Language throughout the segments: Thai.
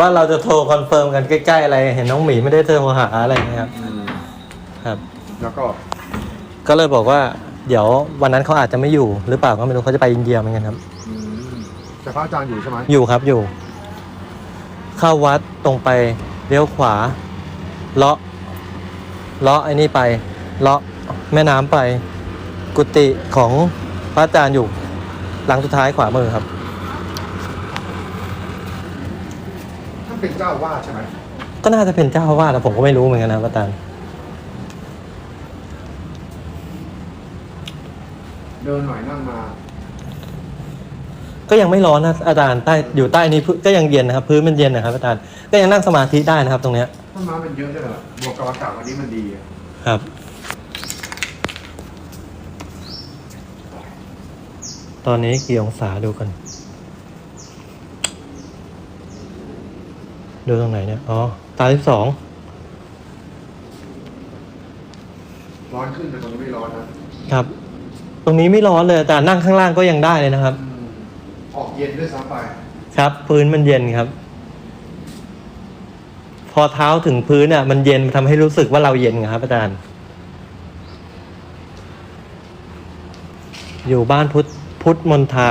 ว่าเราจะโทรคอนเฟิร์มกันใกล้ๆอะไร เห็นน้องหมีไม่ได้โทรหาอะไรเงี้ยครับอืมครับ แล้วก็ก็เลยบอกว่า เดี๋ยววันนั้นเขาอาจจะไม่อยู่หรือเปล่าก็ไม่รู้เขาจะไปอินเดียเหมือนกันครับอืมแต่พระอาจารย์อยู่ใช่ไหมอยู่ครับอยู่ เข้าวัดตรงไปเลี้ยวขวาเลาะเลาะไอ้นี่ไปเลาะแม่น้ำไป กุฏิของพระอาจารย์อยู่ หลังสุดท้ายขวามือครับ ท่าน เป็นเจ้าอาวาดใช่ไหมก็น่าจะเป็นเจ้าอาวาสแต่ผมก็ไม่รู้เหมือนกันนะพระอาจารย์เดินหน่อยนั่งมา ก็ยังไม่ร้อนนะอาจารย์ใต้อยู่ใต้นี้พื้นก็ยังเย็นนะครับ พื้นมันเย็นนะครับอาจารย์ก็ยังนั่งสมาธิได้นะครับตรงเนี้ยต้นไม้มันเยอะด้วยเหรอบวกกับอากาศวันนี้มันดีอะครับ ตอนนี้กี่องศาดูกัน ดูตรงไหนเนี่ย อ๋อ ตาที่สอง ร้อนขึ้นแต่ตอนนี้ไม่ร้อนนะครับ ตรงนี้ไม่ร้อนเลยอาจารย์นั่งข้างล่างก็ยังได้เลยนะครับอืมออกเย็นด้วยซ้ำไป ครับพื้นมันเย็นครับ พอเท้าถึงพื้นอะ มันเย็นมันทำให้รู้สึกว่าเราเย็นครับอาจารย์ อยู่บ้านพุทธพุทธมนทา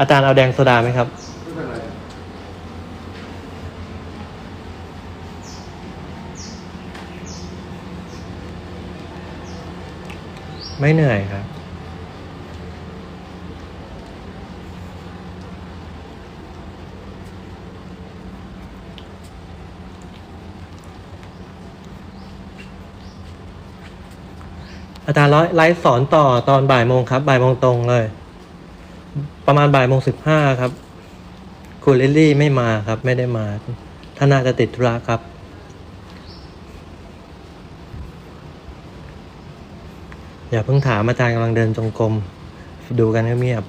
อาจารย์เอาแดงโซดาไหมครับ ไม่เหนื่อยครับ อาจารย์ไลฟ์สอนต่อตอนบ่ายโมงครับ บ่ายโมงตรงเลย ประมาณบ่ายโมงสิบห้าครับคุณลิลลี่ไม่มาครับ ไม่ได้มาท่านน่าจะติดธุระครับ อย่าเพิ่งถามอาจารย์กำลังเดินจงกรมดูกันเงียบ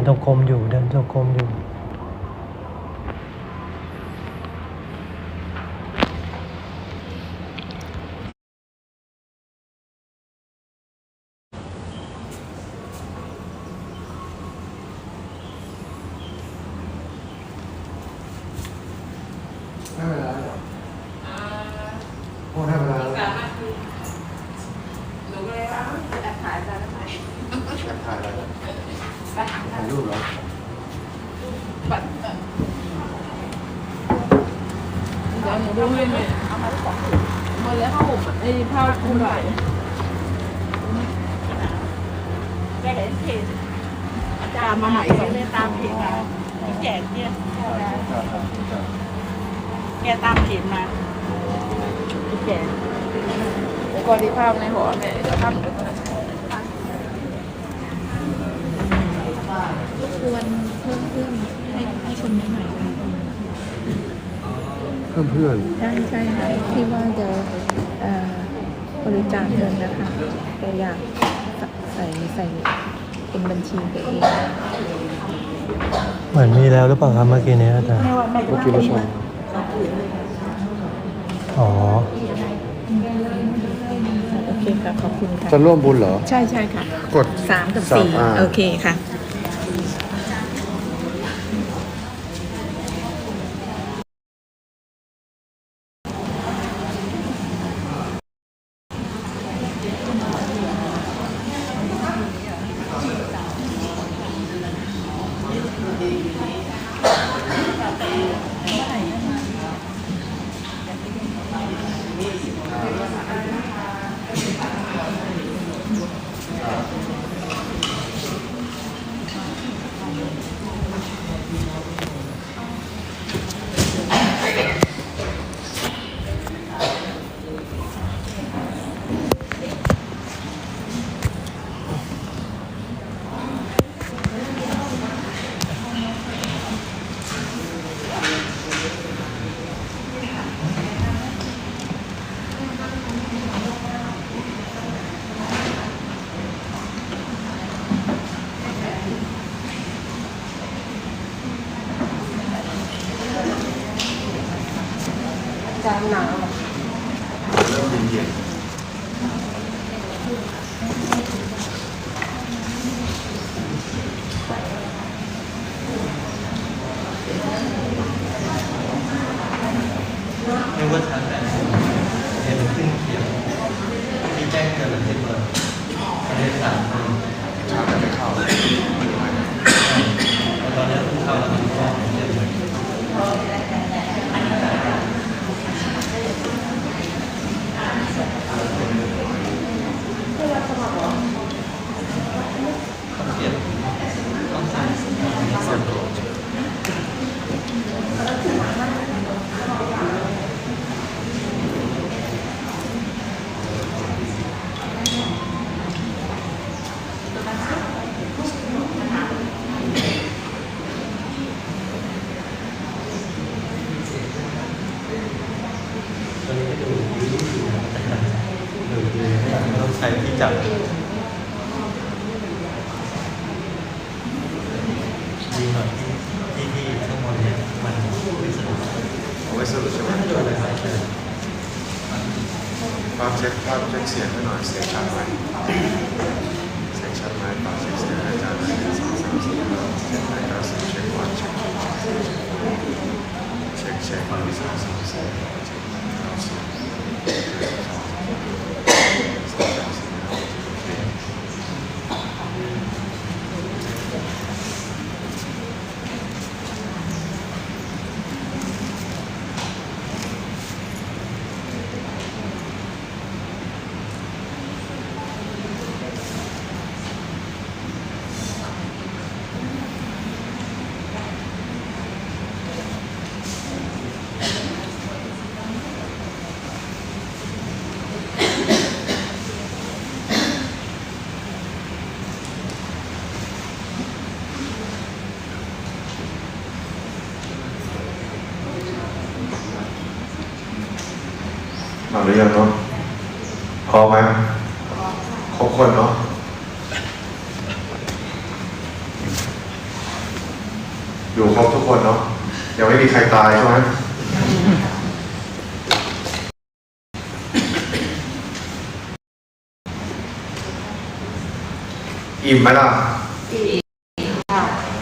นเดินจงกรมอยู่เดินจงกรมอยู่ ได้เวลาแล้วเหรอโอ้ได้เวลาแล้วแอบถ่ายอะไรถ่ายรูปเหรอ เดี๋ยวหนูดูให้แม่เอามาสองถุงหมดแล้วผ้าห่มไอ้ผ้าคลุมไหล่แกเห็นเพจอาจารย์มาใหม่สองเลยตามเพจมาที่แจกเนี่ยแกตามเพจมาที่แจกแล้วก็ที่ภาพในหัวแม่เดี๋ยวทำควรเพิ่มเพิ่ม ให้ให้คนนี้หน่อยค่ะเพื่อนเพื่อนใช่ใช่ค่ะที่ว่าจะเอ่อบริจาคเงินนะคะแต่อยากใส่ใส่เป็นบัญชีตัวเองเหมือนมีแล้วหรือเปล่าครับเมื่อกี้เนี้อาจารย์เมื่อกี้เราชมอ๋อโอเคค่ะขอบคุณค่ะจะร่วมบุญเหรอ ใช่ใช่ค่ะ กดสามกับสามสี่อ่าโอเคค่ะ ตอนนี้ดูดูดูดูดูต้องใช้ที่จับดีหน่อยที่ที่ข้างบนเนี่ยมันไม่สนุกเอาไว้สรุปใช่ไหมไม่โดนเลยครับภาพเช็คภาพเช็คเสียงให้หน่อยเสียงชัดไหมเสียงชัดไหมภาพเช็คเสียงให้อาจารย์หน่อยหนึ่งสองสามสี่ห้าเช็คไหมครับเช็ควันเช็คเช็คเช็ควันที่สามสามสี่ห้าเช็คเอาสิสองสามสี่ห้าโอเค มา หรือยังเนาะพอไหมครบคนเนาะอยู่ครบทุกคนเนาะยังไม่มีใครตายใช่ไหมอิ่มไหมล่ะ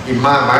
อิ่มมากไหม